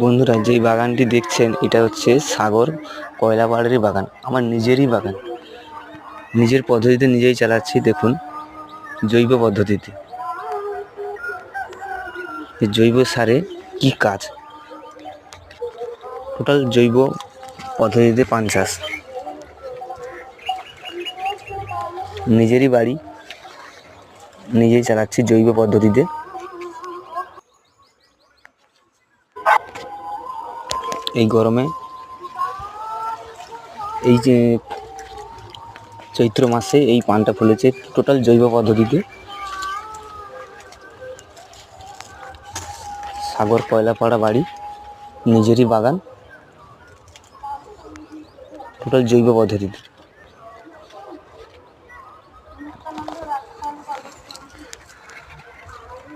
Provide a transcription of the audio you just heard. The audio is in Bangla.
বন্ধুরা, যেই বাগানটি দেখছেন, এটা হচ্ছে সাগর কয়লা পাহাড়েরই বাগান, আমার নিজেরই বাগান। নিজের পদ্ধতিতে নিজেই চালাচ্ছি, দেখুন, জৈব পদ্ধতিতে। জৈব সারে কি কাজ? টোটাল জৈব পদ্ধতিতে পান চাষ। নিজেরই বাড়ি, নিজেই চালাচ্ছি জৈব পদ্ধতিতে। এই গরমে। এই যে চৈত্র মাসে এই পানটা ফুলেছে টোটাল জৈব পদ্ধতিতে। সাগর, কয়লাপাড়া বাড়ি, নিজেরই বাগান। টোটাল জৈব পদ্ধতিতে।